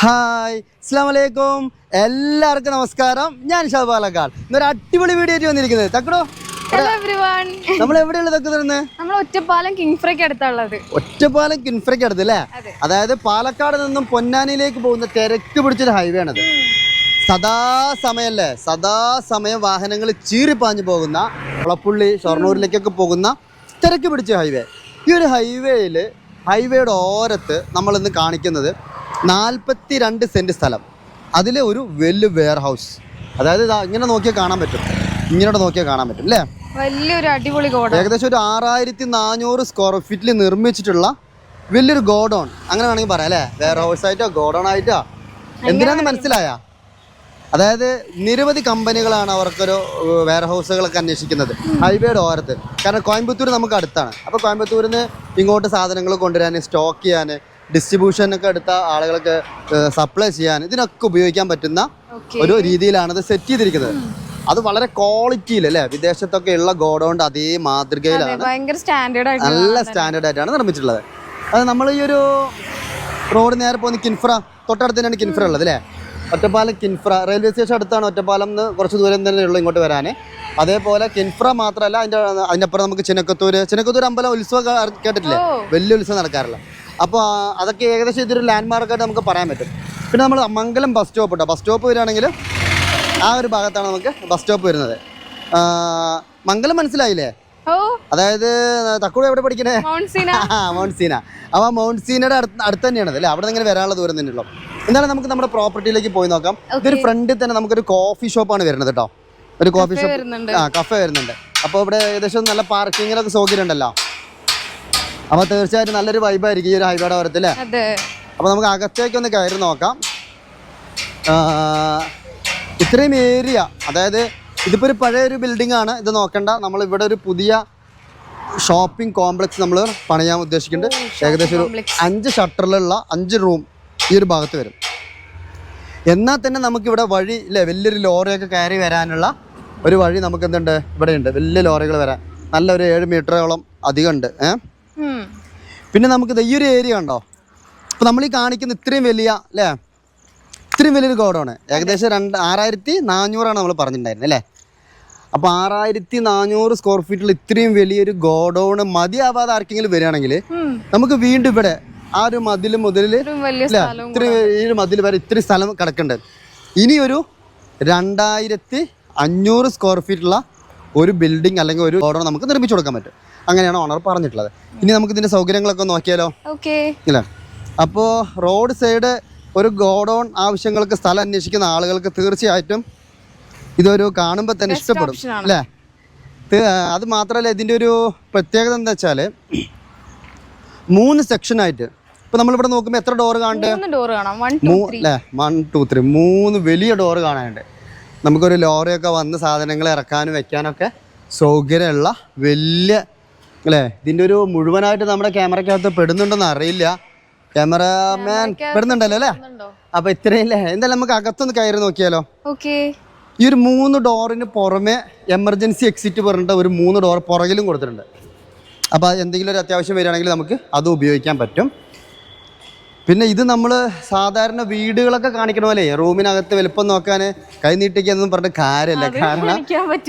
Hi അസ്ലാമലൈക്കും എല്ലാവർക്കും നമസ്കാരം. ഞാൻ ഷാബ് പാലക്കാട് ഇന്നൊരു അടിപൊളി വീഡിയോ ആയിട്ട് വന്നിരിക്കുന്നത്. തക്കടോ? നമ്മൾ എവിടെയുള്ള നമ്മൾ ഒറ്റപ്പാലം അടുത്തുള്ളത് ഒറ്റപ്പാലം കിൻഫ്രയ്ക്ക് അടുത്ത് അല്ലേ? അതായത് പാലക്കാട് നിന്നും പൊന്നാനിയിലേക്ക് പോകുന്ന തിരക്ക് പിടിച്ചൊരു ഹൈവേ ആണത്. സദാ സമയം വാഹനങ്ങൾ ചീറിപ്പാഞ്ഞു പോകുന്ന കുളപ്പുള്ളി ഷൊർണൂരിലേക്കൊക്കെ പോകുന്ന തിരക്ക് പിടിച്ച ഹൈവേ ഈ ഒരു ഹൈവേയിൽ ഹൈവേയുടെ ഓരത്ത് നമ്മളിന്ന് കാണിക്കുന്നത് നാൽപ്പത്തി രണ്ട് സെന്റ് സ്ഥലം. അതിൽ ഒരു വലിയ വെയർ ഹൗസ് അതായത് ഇങ്ങനെ നോക്കിയാൽ കാണാൻ പറ്റും. ഇങ്ങനെ നോക്കിയാൽ കാണാൻ പറ്റും അല്ലേ? വലിയൊരു അടിപൊളി ഗോഡൗൺ. ഏകദേശം ഒരു ആറായിരത്തി നാനൂറ് സ്ക്വയർ ഫീറ്റിൽ നിർമ്മിച്ചിട്ടുള്ള വലിയൊരു ഗോഡൗൺ. അങ്ങനെ വേണമെങ്കിൽ പറയാം അല്ലേ? വെയർ ഹൗസ് ആയിട്ടോ ഗോഡൗൺ ആയിട്ടോ? എന്തിനാന്ന് മനസ്സിലായ? അതായത് നിരവധി കമ്പനികളാണ് അവർക്കൊരു വെയർ ഹൗസുകളൊക്കെ അന്വേഷിക്കുന്നത് ഹൈവേയുടെ ഓരത്ത്. കാരണം കോയമ്പത്തൂർ നമുക്ക് അടുത്താണ്. അപ്പോൾ കോയമ്പത്തൂരിൽ നിന്ന് ഇങ്ങോട്ട് സാധനങ്ങൾ കൊണ്ടുവരാൻ സ്റ്റോക്ക് ചെയ്യാൻ ഡിസ്ട്രിബ്യൂഷൻ ഒക്കെ എടുത്ത ആളുകൾക്ക് സപ്ലൈ ചെയ്യാൻ ഇതിനൊക്കെ ഉപയോഗിക്കാൻ പറ്റുന്ന ഒരു രീതിയിലാണ് ഇത് സെറ്റ് ചെയ്തിരിക്കുന്നത്. അത് വളരെ ക്വാളിറ്റിയിൽ അല്ലേ വിദേശത്തൊക്കെ ഉള്ള ഗോഡൗണ്ട് അതേ മാതൃകയിലാണ്. നല്ല സ്റ്റാൻഡേർഡ് ആയിട്ടാണ് നിർമ്മിച്ചിട്ടുള്ളത്. അത് നമ്മൾ ഈ ഒരു റോഡ് നേരെ പോകുന്ന കിൻഫ്ര തൊട്ടടുത്ത് തന്നെയാണ് കിൻഫ്ര ഉള്ളത് അല്ലേ? ഒറ്റപ്പാലം കിൻഫ്ര റെയിൽവേ സ്റ്റേഷൻ അടുത്താണ് ഒറ്റപ്പാലം എന്ന് കുറച്ച് ദൂരം തന്നെ ഉള്ളൂ ഇങ്ങോട്ട് വരാൻ അതേപോലെ കിൻഫ്ര മാത്രമല്ല അതിന്റെ അതിനപ്പുറം നമുക്ക് ചിനക്കത്തൂര് ചിനക്കത്തൂർ അമ്പലം ഉത്സവം കേട്ടിട്ടില്ലേ? വലിയ ഉത്സവം നടക്കാറില്ല. അപ്പോൾ അതൊക്കെ ഏകദേശം ഇതൊരു ലാൻഡ് മാർക്കായിട്ട് നമുക്ക് പറയാൻ പറ്റും. പിന്നെ നമ്മൾ മംഗലം ബസ് സ്റ്റോപ്പ് ഉണ്ടോ ബസ് സ്റ്റോപ്പ് വരികയാണെങ്കിൽ ആ ഒരു ഭാഗത്താണ് നമുക്ക് ബസ് സ്റ്റോപ്പ് വരുന്നത്. മംഗലം മനസ്സിലായില്ലേ? അതായത് തക്കൂട് എവിടെ പഠിക്കണേ? മൗൺസീന മൗണ്ട് സീന അപ്പോൾ മൗണ്ട് സീനയുടെ അടുത്ത് തന്നെയാണ് അല്ലേ? അവിടെ നിന്ന് ഇങ്ങനെ വരാനുള്ള ദൂരം തന്നെയുള്ളൂ എന്നാലും നമുക്ക് നമ്മുടെ പ്രോപ്പർട്ടിയിലേക്ക് പോയി നോക്കാം. ഇതൊരു ഫ്രണ്ടിൽ തന്നെ നമുക്കൊരു കോഫി ഷോപ്പാണ് വരുന്നത് കേട്ടോ ഒരു കോഫി ഷോപ്പ് ആ കഫേ വരുന്നുണ്ട്. അപ്പോൾ ഇവിടെ ഏകദേശം നല്ല പാർക്കിങ്ങിനൊക്കെ സൗകര്യം ഉണ്ടല്ലോ അപ്പോൾ തീർച്ചയായിട്ടും നല്ലൊരു വൈബായിരിക്കും ഈ ഒരു ഹൈവേയുടെ ഓരത്തില്ലേ അപ്പൊ നമുക്ക് അകത്തേക്ക് ഒന്ന് കയറി നോക്കാം. ഇത്രയും ഏരിയ അതായത് ഇതിപ്പോ ഒരു പഴയ ഒരു ബിൽഡിംഗ് ആണ്. ഇത് നോക്കണ്ട. നമ്മൾ ഇവിടെ ഒരു പുതിയ ഷോപ്പിംഗ് കോംപ്ലക്സ് നമ്മൾ പണിയാൻ ഉദ്ദേശിക്കുന്നുണ്ട്. ഏകദേശം ഒരു അഞ്ച് ഷട്ടറിലുള്ള അഞ്ച് റൂം ഈ ഒരു ഭാഗത്ത് വരും. എന്നാൽ തന്നെ നമുക്കിവിടെ വഴി ഇല്ലേ വലിയൊരു ലോറിയൊക്കെ കയറി വരാനുള്ള ഒരു വഴി നമുക്ക് എന്തുണ്ട്? ഇവിടെ ഉണ്ട് വലിയ ലോറികൾ വരാൻ. നല്ല ഒരു ഏഴ് മീറ്ററോളം അധികം ഉണ്ട് ഏഹ്. പിന്നെ നമുക്ക് ഈ ഒരു ഏരിയ ഉണ്ടോ ഇപ്പം നമ്മൾ ഈ കാണിക്കുന്ന ഇത്രയും വലിയ അല്ലേ? ഇത്രയും വലിയൊരു ഗോഡൗണ്. ഏകദേശം രണ്ട് ആറായിരത്തി നാനൂറാണ് നമ്മൾ പറഞ്ഞിട്ടുണ്ടായിരുന്നത് അല്ലേ? അപ്പോൾ ആറായിരത്തി നാനൂറ് സ്ക്വയർ ഫീറ്റിൽ ഇത്രയും വലിയൊരു ഗോഡൗണ് മതിയാവാതെ ആർക്കെങ്കിലും വരികയാണെങ്കിൽ നമുക്ക് വീണ്ടും ഇവിടെ ആ ഒരു മതിൽ മുതൽ ഇത്രയും ഈ ഒരു മതിൽ വരെ ഇത്രയും സ്ഥലം കിടക്കുന്നുണ്ട്. ഇനിയൊരു രണ്ടായിരത്തി അഞ്ഞൂറ് സ്ക്വയർ ഫീറ്റുള്ള ഒരു ബിൽഡിംഗ് അല്ലെങ്കിൽ ഒരു ഗോഡൗൺ നമുക്ക് നിർമ്മിച്ചു കൊടുക്കാൻ പറ്റും. അങ്ങനെയാണ് ഓണർ പറഞ്ഞിട്ടുള്ളത്. ഇനി നമുക്ക് ഇതിന്റെ സൗകര്യങ്ങളൊക്കെ നോക്കിയാലോ? ഇല്ല? അപ്പോൾ റോഡ് സൈഡ് ഒരു ഗോഡൗൺ ആവശ്യങ്ങൾക്ക് സ്ഥലം അന്വേഷിക്കുന്ന ആളുകൾക്ക് തീർച്ചയായിട്ടും ഇതൊരു കാണുമ്പോൾ തന്നെ ഇഷ്ടപ്പെടും. അല്ലേ അത് മാത്രമല്ല ഇതിന്റെ ഒരു പ്രത്യേകത എന്താ വെച്ചാൽ മൂന്ന് സെക്ഷനായിട്ട് ഇപ്പൊ നമ്മളിവിടെ നോക്കുമ്പോൾ എത്ര ഡോർ കാണുന്നുണ്ട് ഡോർ കാണാം. വൺ ടു ത്രീ മൂന്ന് വലിയ ഡോർ കാണാനുണ്ട്. നമുക്കൊരു ലോറിയൊക്കെ വന്ന് സാധനങ്ങൾ ഇറക്കാനും വെക്കാനൊക്കെ സൗകര്യമുള്ള വലിയ അല്ലേ? ഇതിന്റെ ഒരു മുഴുവനായിട്ട് നമ്മുടെ ക്യാമറയ്ക്കകത്ത് പെടുന്നുണ്ടെന്ന് അറിയില്ല. ക്യാമറമാൻ പെടുന്നുണ്ടല്ലോ അല്ലേ? അപ്പോൾ അല്ലേ എന്തായാലും നമുക്ക് അകത്തൊന്ന് കയറി നോക്കിയാലോ? ഓക്കെ. ഈ ഒരു മൂന്ന് ഡോറിന് പുറമെ എമർജൻസി എക്സിറ്റ് പറഞ്ഞിട്ട് ഒരു മൂന്ന് ഡോർ പുറകിലും കൊടുത്തിട്ടുണ്ട്. അപ്പോൾ എന്തെങ്കിലും ഒരു അത്യാവശ്യം വരികയാണെങ്കിൽ നമുക്ക് അത് ഉപയോഗിക്കാൻ പറ്റും. പിന്നെ ഇത് നമ്മൾ സാധാരണ വീടുകളൊക്കെ കാണിക്കണ പോലെ റൂമിനകത്ത് വലുപ്പം നോക്കാൻ കൈ നീട്ടിക്കൊന്നും പറഞ്ഞിട്ട് കാര്യമല്ല കാരണം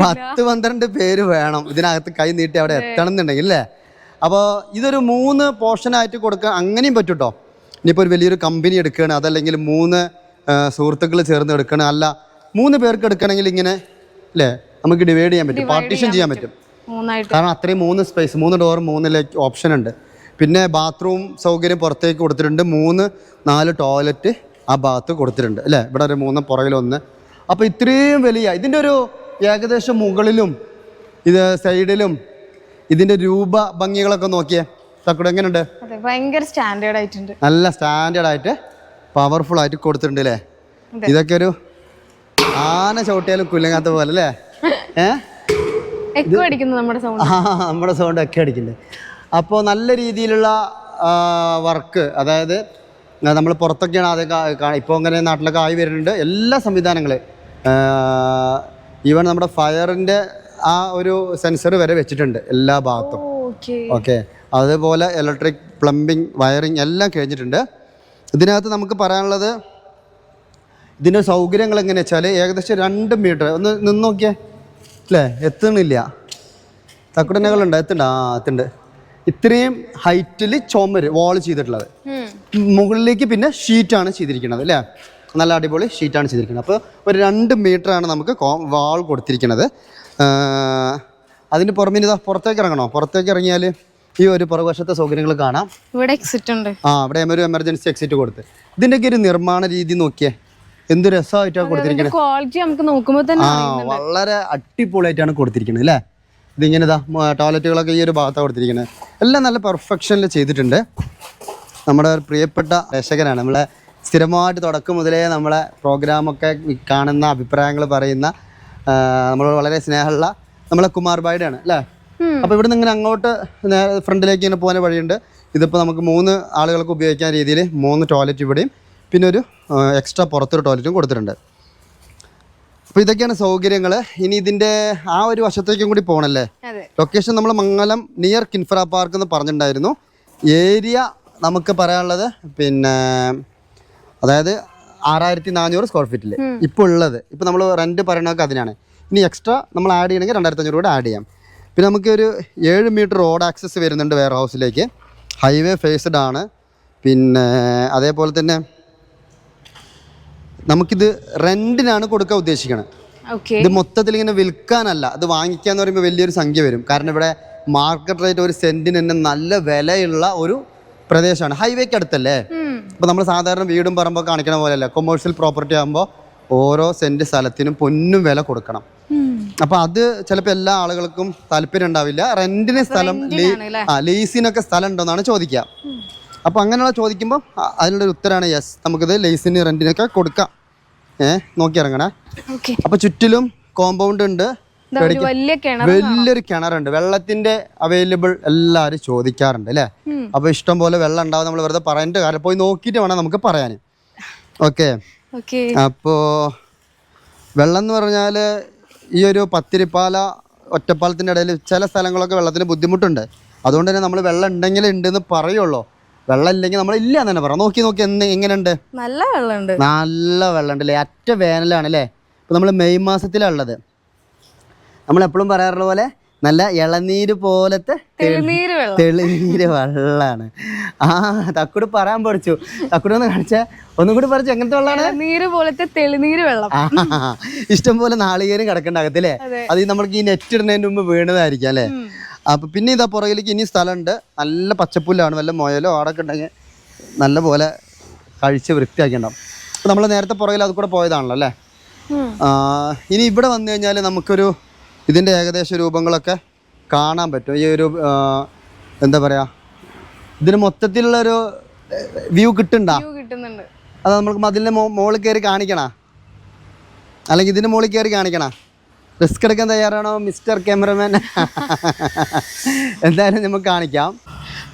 പത്ത് പന്ത്രണ്ട് പേര് വേണം ഇതിനകത്ത് കൈ നീട്ടി അവിടെ എത്തണം എന്നുണ്ടെങ്കിൽ അല്ലേ? അപ്പോൾ ഇതൊരു മൂന്ന് പോർഷനായിട്ട് കൊടുക്കാൻ അങ്ങനെയും പറ്റും കേട്ടോ ഇനിയിപ്പോൾ ഒരു വലിയൊരു കമ്പനി എടുക്കുകയാണ് അതല്ലെങ്കിൽ മൂന്ന് സുഹൃത്തുക്കൾ ചേർന്ന് എടുക്കണം അല്ല മൂന്ന് പേർക്ക് എടുക്കണമെങ്കിൽ ഇങ്ങനെ അല്ലേ? നമുക്ക് ഡിവൈഡ് ചെയ്യാൻ പറ്റും. പാർട്ടീഷൻ ചെയ്യാൻ പറ്റും. കാരണം അത്രയും മൂന്ന് സ്പേസ് മൂന്ന് ഡോർ മൂന്നിലേക്ക് ഓപ്ഷൻ ഉണ്ട്. പിന്നെ ബാത്റൂം സൗകര്യം പുറത്തേക്ക് കൊടുത്തിട്ടുണ്ട്. മൂന്ന് നാല് ടോയ്ലറ്റ് ആ ഭാഗത്ത് കൊടുത്തിട്ടുണ്ട്. അല്ലേ? ഇവിടെ ഒരു മൂന്ന് പുറകിലൊന്ന് അപ്പോൾ ഇത്രയും വലിയ ഇതിന്റെ ഒരു ഏകദേശം മുകളിലും ഇത് സൈഡിലും ഇതിന്റെ രൂപ ഭംഗികളൊക്കെ നോക്കിയേ. തക്കുട എങ്ങനെയുണ്ട് ഭയങ്കര സ്റ്റാൻഡേർഡ് ആയിട്ടുണ്ട്. നല്ല സ്റ്റാൻഡേർഡ് ആയിട്ട് പവർഫുൾ ആയിട്ട് കൊടുത്തിട്ടുണ്ട് അല്ലേ. ഇതൊക്കെ ഒരു ആന ചവിട്ടിയാലും കുല്ലങ്ങാത്ത പോലെ അല്ലേ? ഏഹ് നമ്മുടെ സൗണ്ട് ആ നമ്മുടെ സൗണ്ട് ഒക്കെ അടിക്കുന്നുണ്ട്. അപ്പോൾ നല്ല രീതിയിലുള്ള വർക്ക് അതായത് നമ്മൾ പുറത്തൊക്കെയാണ് ആദ്യം ഇപ്പോൾ അങ്ങനെ നാട്ടിലൊക്കെ ആയി വരുന്നുണ്ട്. എല്ലാ സംവിധാനങ്ങളും ഈവൻ നമ്മുടെ ഫയറിന്റെ ആ ഒരു സെൻസർ വരെ വെച്ചിട്ടുണ്ട് എല്ലാ ഭാഗത്തും. ഓക്കെ. അതുപോലെ ഇലക്ട്രിക് പ്ലംബിംഗ് വയറിംഗ് എല്ലാം കഴിഞ്ഞിട്ടുണ്ട്. ഇതിനകത്ത് നമുക്ക് പറയാനുള്ളത് ഇതിന്റെ സൗകര്യങ്ങൾ എങ്ങനെയാ വെച്ചാൽ ഏകദേശം രണ്ട് മീറ്റർ. ഒന്ന് നിന്ന് നോക്കിയേ. അല്ലേ എത്തണില്ല തക്കുടനകളുണ്ട്? എത്തുണ്ട് ആ എത്തുണ്ട് ഇത്രയും ഹൈറ്റിൽ ചുമര് വാൾ ചെയ്തിട്ടുള്ളത്. മുകളിലേക്ക് പിന്നെ ഷീറ്റാണ് ചെയ്തിരിക്കുന്നത് അല്ലേ? നല്ല അടിപൊളി ഷീറ്റാണ് ചെയ്തിരിക്കുന്നത്. അപ്പോൾ ഒരു രണ്ട് ആണ് നമുക്ക് വാൾ കൊടുത്തിരിക്കുന്നത്. അതിന് പുറമെ ഇതാ പുറത്തേക്ക് ഇറങ്ങണോ? പുറത്തേക്ക് ഇറങ്ങിയാൽ ഈ ഒരു പുറകുവശത്തെ സൗകര്യങ്ങൾ കാണാം. ഇവിടെ എക്സിറ്റ് ഉണ്ട്. ആ ഇവിടെ ഒരു എമർജൻസി എക്സിറ്റ് കൊടുത്ത്. ഇതിന്റെയൊക്കെ ഒരു നിർമ്മാണ രീതി നോക്കിയേ. എന്ത് രസമായിട്ടാണ് കൊടുത്തിരിക്കുന്നത് ക്വാളിറ്റി നമുക്ക് നോക്കുമ്പോൾ തന്നെ ആ വളരെ അടിപൊളിയായിട്ടാണ് കൊടുത്തിരിക്കുന്നത് അല്ലേ? ഇതിങ്ങനെ ഇതാ ടോയ്ലറ്റുകളൊക്കെ ഈ ഒരു ഭാഗത്താണ് കൊടുത്തിരിക്കുന്നത് എല്ലാം നല്ല പെർഫെക്ഷനിൽ ചെയ്തിട്ടുണ്ട്. നമ്മുടെ ഒരു പ്രിയപ്പെട്ട രക്ഷകനാണ്. നമ്മളെ സ്ഥിരമായിട്ട് തുടക്കം മുതലേ നമ്മളെ പ്രോഗ്രാമൊക്കെ കാണുന്ന അഭിപ്രായങ്ങൾ പറയുന്ന നമ്മൾ വളരെ സ്നേഹമുള്ള നമ്മളെ കുമാർ ബായുടെയാണ് ആണ് അല്ലേ. അപ്പോൾ ഇവിടുന്ന് ഇങ്ങനെ അങ്ങോട്ട് ഫ്രണ്ടിലേക്ക് ഇങ്ങനെ പോകുന്ന വഴിയുണ്ട്. ഇതിപ്പോൾ നമുക്ക് മൂന്ന് ആളുകൾക്ക് ഉപയോഗിക്കാൻ രീതിയിൽ മൂന്ന് ടോയ്ലറ്റ് ഇവിടെയും പിന്നെ ഒരു എക്സ്ട്രാ പുറത്തൊരു ടോയ്ലറ്റും കൊടുത്തിട്ടുണ്ട്. അപ്പോൾ ഇതൊക്കെയാണ് സൗകര്യങ്ങൾ ഇനി ഇതിന്റെ ആ ഒരു വശത്തേക്കും കൂടി പോകണല്ലേ ലൊക്കേഷൻ നമ്മൾ മംഗലം നിയർ കിൻഫ്ര പാർക്ക് എന്ന് പറഞ്ഞിട്ടുണ്ടായിരുന്നു. ഏരിയ നമുക്ക് പറയാനുള്ളത് പിന്നെ അതായത് ആറായിരത്തി നാനൂറ് സ്ക്വയർ ഫീറ്റിൽ ഇപ്പോൾ ഉള്ളത്. ഇപ്പോൾ നമ്മൾ റെന്റ് പറയണമൊക്കെ അതിനാണ്. ഇനി എക്സ്ട്രാ നമ്മൾ ആഡ് ചെയ്യണമെങ്കിൽ രണ്ടായിരത്തി അഞ്ഞൂറ് കൂടെ ആഡ് ചെയ്യാം. പിന്നെ നമുക്ക് ഒരു ഏഴ് മീറ്റർ റോഡ് ആക്സസ് വരുന്നുണ്ട് വെയർ ഹൗസിലേക്ക് ഹൈവേ ഫേസ്ഡ് ആണ്. പിന്നെ അതേപോലെ തന്നെ നമുക്കിത് റെന്റിനാണ് കൊടുക്കാൻ ഉദ്ദേശിക്കുന്നത് ഇത് മൊത്തത്തിൽ ഇങ്ങനെ വിൽക്കാനല്ല. അത് വാങ്ങിക്കാന്ന് പറയുമ്പോൾ വലിയൊരു സംഖ്യ വരും. കാരണം ഇവിടെ മാർക്കറ്റ് റേറ്റ് ഒരു സെന്റിന് തന്നെ നല്ല വിലയുള്ള ഒരു പ്രദേശമാണ്. ഹൈവേക്ക് അടുത്തല്ലേ? അപ്പോൾ നമ്മൾ സാധാരണ വീടും പറമ്പോ കാണിക്കണ പോലെയല്ല. കൊമേഴ്ഷ്യൽ പ്രോപ്പർട്ടി ആകുമ്പോൾ ഓരോ സെന്റ് സ്ഥലത്തിനും പൊന്നും വില കൊടുക്കണം. അപ്പൊ അത് ചിലപ്പോൾ എല്ലാ ആളുകൾക്കും താല്പര്യം ഉണ്ടാവില്ല. റെന്റിന് സ്ഥലം ലീസിനൊക്കെ സ്ഥലം ഉണ്ടോ എന്നാണ് ചോദിക്കുക. അപ്പോൾ അങ്ങനെയുള്ള ചോദിക്കുമ്പോൾ അതിനുള്ളൊരു അതിനുള്ള ഉത്തരമാണ് യെസ് നമുക്കിത് ലൈസിന് റെന്റിനൊക്കെ കൊടുക്കാം. ഏഹ് നോക്കി ഇറങ്ങണേ. അപ്പോൾ അപ്പൊ ചുറ്റിലും കോമ്പൗണ്ട് ഉണ്ട്. വലിയൊരു കിണറുണ്ട്. വെള്ളത്തിന്റെ അവൈലബിൾ എല്ലാവരും ചോദിക്കാറുണ്ട് അല്ലേ. അപ്പൊ ഇഷ്ടം പോലെ വെള്ളം ഉണ്ടാവും നമ്മൾ വെറുതെ പറയേണ്ട കാര്യം. പോയി നോക്കിയിട്ട് വേണം നമുക്ക് പറയാൻ ഓക്കെ ഓക്കെ അപ്പോ വെള്ളം എന്ന് പറഞ്ഞാൽ ഈ ഒരു പത്തിരിപ്പാല ഒറ്റപ്പാലത്തിന്റെ ഇടയിൽ ചില സ്ഥലങ്ങളൊക്കെ വെള്ളത്തിന് ബുദ്ധിമുട്ടുണ്ട്. അതുകൊണ്ട് തന്നെ നമ്മൾ വെള്ളം ഉണ്ടെങ്കിൽ ഉണ്ടെന്ന് പറയുള്ളൂ. വെള്ളം ഇല്ലെങ്കിൽ നമ്മൾ ഇല്ല എന്ന് തന്നെ പറയാം. നോക്കി നോക്കി എന്ന് എങ്ങനെയുണ്ട്? നല്ല വെള്ളമുണ്ട്. നല്ല വെള്ളമുണ്ട് അല്ലേ അറ്റ വേനലാണ് അല്ലേ ഇപ്പം നമ്മൾ മെയ് മാസത്തിലാണ് ഉള്ളത് നമ്മൾ എപ്പോഴും പറയാറുള്ള പോലെ നല്ല ഇളനീര് പോലത്തെ തെളിനീര് വെള്ളം. തെളിനീര് വെള്ളമാണ് ആ തക്കുട് പറയാൻ പഠിച്ചു. തക്കുട് ഒന്ന് കാണിച്ച. ഒന്നും കൂടി പറിച്ചു എങ്ങനത്തെ വെള്ളമാണ് നീര് പോലത്തെ തെളിനീര് വെള്ളം. ഇഷ്ടം പോലെ നാളികേരം കിടക്കണ്ടാകത്തില്ലേ? അതെ. നമ്മൾക്ക് ഈ നെറ്റ് ഇടുന്നതിന് മുമ്പ് വീണതായിരിക്കും അല്ലേ? അപ്പൊ പിന്നെ ഇതാ പുറകിലേക്ക് ഇനി സ്ഥലമുണ്ട്. നല്ല പച്ചപ്പുല്ലാണ് വല്ല മുയലോ ആടൊക്കെ ഉണ്ടെങ്കിൽ നല്ല പോലെ കഴിച്ച് വൃത്തിയാക്കിയിട്ടുണ്ടാവും. അപ്പോൾ നമ്മൾ നേരത്തെ പുറകിൽ അത് കൂടെ പോയതാണല്ലോ അല്ലേ? ഇനി ഇവിടെ വന്നു കഴിഞ്ഞാൽ നമുക്കൊരു ഇതിന്റെ ഏകദേശ രൂപങ്ങളൊക്കെ കാണാൻ പറ്റും. ഈ ഒരു എന്താ പറയുക ഇതിന് മൊത്തത്തിലുള്ളൊരു വ്യൂ കിട്ടുന്നുണ്ടോ? കിട്ടുന്നുണ്ട്. അത് നമുക്ക് മതിലിന്റെ മോളിൽ മുകളിൽ കയറി കാണിക്കണ? അല്ലെങ്കിൽ ഇതിന്റെ മുകളിൽ കയറി കാണിക്കണ? റിസ്ക് എടുക്കാൻ തയ്യാറാണോ മിസ്റ്റർ ക്യാമറമാൻ എന്തായാലും നമുക്ക് കാണിക്കാം.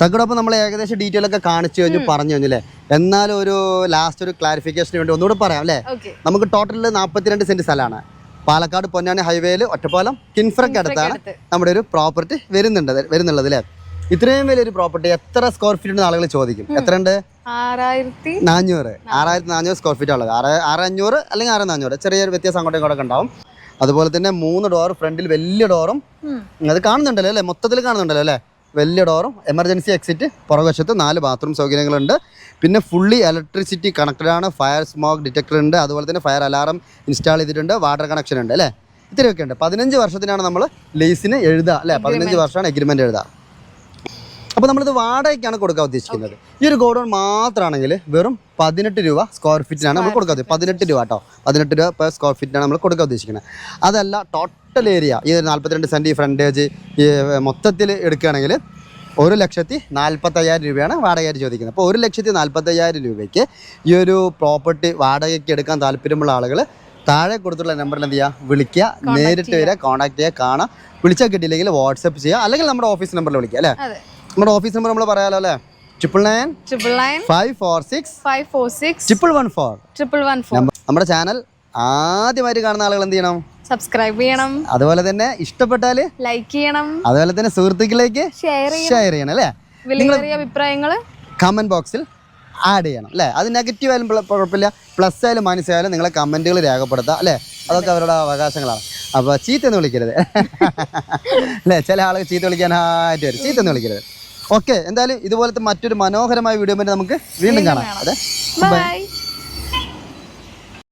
തക്കടൊപ്പം നമ്മൾ ഏകദേശം ഡീറ്റെയിൽ ഒക്കെ കാണിച്ചു കഴിഞ്ഞു പറഞ്ഞു കഴിഞ്ഞു അല്ലേ എന്നാലും ഒരു ലാസ്റ്റ് ഒരു ക്ലാരിഫിക്കേഷന് വേണ്ടി ഒന്നുകൂടെ പറയാം അല്ലേ നമുക്ക് ടോട്ടൽ നാൽപ്പത്തിരണ്ട് സെന്റ് സ്ഥലമാണ്. പാലക്കാട് പൊന്നാനി ഹൈവേയിൽ ഒറ്റപ്പാലം കിൻഫ്രക്ക് അടുത്താണ് നമ്മുടെ ഒരു പ്രോപ്പർട്ടി വരുന്നുണ്ട് വരുന്നുള്ളത് അല്ലേ ഇത്രയും വലിയൊരു പ്രോപ്പർട്ടി എത്ര സ്ക്വയർ ഫീറ്റ് ആളുകൾ ചോദിക്കും. എത്രയുണ്ട്? ആറായിരത്തി നാനൂറ്. ആറായിരത്തി നാനൂറ് സ്ക്വയർ ഫീറ്റ് ഉള്ളത് ആറ് ആറ് അഞ്ഞൂറ് അല്ലെങ്കിൽ ആറ് നാനൂറ്. ചെറിയൊരു വ്യത്യാസം അങ്ങോട്ടും ഇങ്ങോട്ടൊക്കെ ഉണ്ടാവും. അതുപോലെ തന്നെ മൂന്ന് ഡോർ ഫ്രണ്ടിൽ വലിയ ഡോറും. അത് കാണുന്നുണ്ടല്ലോ അല്ലേ? മൊത്തത്തിൽ കാണുന്നുണ്ടല്ലോ അല്ലേ? വലിയ ഡോറും എമർജൻസി എക്സിറ്റ് പുറകുവശത്ത് നാല് ബാത്റൂം സൗകര്യങ്ങളുണ്ട്. പിന്നെ ഫുള്ളി ഇലക്ട്രിസിറ്റി കണക്റ്റഡ് ആണ്. ഫയർ സ്മോക്ക് ഡിറ്റക്ടർ ഉണ്ട്. അതുപോലെ തന്നെ ഫയർ അലാറം ഇൻസ്റ്റാൾ ചെയ്തിട്ടുണ്ട്. വാട്ടർ കണക്ഷൻ ഉണ്ട് അല്ലേ? ഇത്രയൊക്കെ ഉണ്ട് പതിനഞ്ച് വർഷത്തിനാണ് നമ്മൾ ലീസിന് എഴുതുക അല്ലേ? പതിനഞ്ച് വർഷമാണ് എഗ്രിമെന്റ് എഴുതുക. അപ്പോൾ നമ്മളിത് വാടകയ്ക്കാണ് കൊടുക്കാൻ ഉദ്ദേശിക്കുന്നത്. ഈ ഒരു ഗോഡൗൺ മാത്രമാണെങ്കിൽ വെറും പതിനെട്ട് രൂപ സ്ക്വയർ ഫീറ്റിനാണ് നമ്മൾ കൊടുക്കാൻ പതിനെട്ട് രൂപ കേട്ടോ പതിനെട്ട് രൂപ പെർ സ്ക്വയർ ഫീറ്റിനാണ് നമ്മൾ കൊടുക്കാൻ ഉദ്ദേശിക്കുന്നത്. അതല്ല ടോട്ടൽ ഏരിയ ഈ ഒരു നാൽപ്പത്തിരണ്ട് സെന്റ് ഈ ഫ്രണ്ടേജ് ഈ മൊത്തത്തിൽ എടുക്കുകയാണെങ്കിൽ ഒരു ലക്ഷത്തി നാൽപ്പത്തയ്യായിരം രൂപയാണ് വാടകയായിട്ട് ചോദിക്കുന്നത്. അപ്പോൾ ഒരു ലക്ഷത്തി നാൽപ്പത്തയ്യായിരം രൂപയ്ക്ക് ഈ ഒരു പ്രോപ്പർട്ടി വാടകയ്ക്ക് എടുക്കാൻ താല്പര്യമുള്ള ആളുകൾ താഴെ കൊടുത്തുള്ള നമ്പറിൽ എന്ത് ചെയ്യുക വിളിക്കുക. നേരിട്ട് വരിക കോൺടാക്ട് ചെയ്യുക കാണാം വിളിച്ചാൽ കിട്ടിയില്ലെങ്കിൽ വാട്സപ്പ് ചെയ്യുക. അല്ലെങ്കിൽ നമ്മുടെ ഓഫീസ് നമ്പറിൽ വിളിക്കുക അല്ലേ? നമ്മുടെ ഓഫീസ് നമ്പർ നമ്മൾ പറയാലോ അല്ലേ? Triple nine triple nine five four six five four six triple one four triple one four നമ്മുടെ ചാനൽ ആദ്യമായിട്ട് കാണുന്ന ആളുകൾ എന്ത് ചെയ്യണം? സബ്സ്ക്രൈബ് ചെയ്യണം. അതുപോലെ തന്നെ ഇഷ്ടപ്പെട്ടാൽ ലൈക്ക് ചെയ്യണം. അതുപോലെ തന്നെ സുഹൃത്തുക്കളിലേക്ക് ഷെയർ ചെയ്യണം. അല്ലേ? അഭിപ്രായങ്ങൾ കമന്റ് ബോക്സിൽ ആഡ് ചെയ്യണം അല്ലേ? അത് നെഗറ്റീവ് ആയാലും കുഴപ്പമില്ല. പ്ലസ് ആയാലും മൈനസ് ആയാലും നിങ്ങളെ കമന്റുകൾ രേഖപ്പെടുത്താം അല്ലേ? അതൊക്കെ അവരുടെ അവകാശങ്ങളാണ്. അപ്പൊ ചീത്തന്ന് വിളിക്കരുത്. അല്ലേ? ചില ആളുകൾ ചീത്ത വിളിക്കാനായിട്ട് വരും. ചീത്തന്ന് വിളിക്കരുത്. ഓക്കെ എന്തായാലും ഇതുപോലത്തെ മറ്റൊരു മനോഹരമായ വീഡിയോ നമുക്ക് വീണ്ടും കാണാം. അതെ. ബൈ